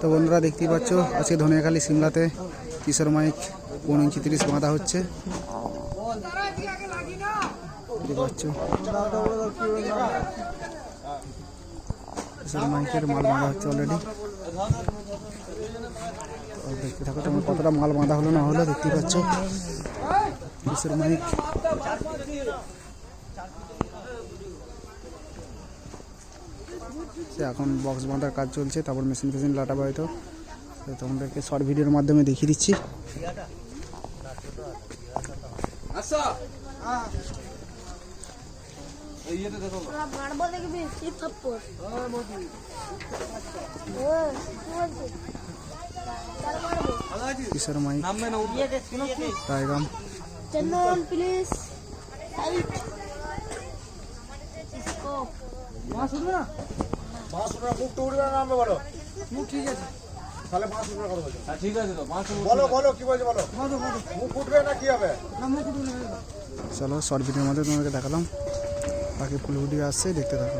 তো বন্ধুরা দেখতেই পাচ্ছ, আজকে ধনিয়াখালী সিমলাতে কিশোর মাইক কোন ইঞ্চি তিরিশ বাঁধা হচ্ছে। কিশোর মাইকের মাল বাঁধা হচ্ছে অলরেডি দেখতে কতটা মাল বাঁধা হলো না হলো, দেখতেই পাচ্ছ। কিশোর মাইক। এখন বক্স বাঁধার কাজ চলছে তারপর মেশিন ফেশিন লাটাবো হয়তো। তো তোমাদেরকে শর্ট ভিডিওর মাধ্যমে দেখিয়ে দিচ্ছি? কিশোর টাইগাম চন্দন প্লিজ বলো। হুম ঠিক আছে। তাহলে পাঁচশো টাকা ঠিক আছে বলো বলো কি বলছো বলো? মুখ উঠবে না কি হবে? চলো শর্ট ভিডিওর মধ্যে তোমাকে দেখালাম। বাকি ফুল ভিডিও আসছে দেখতে থাকো।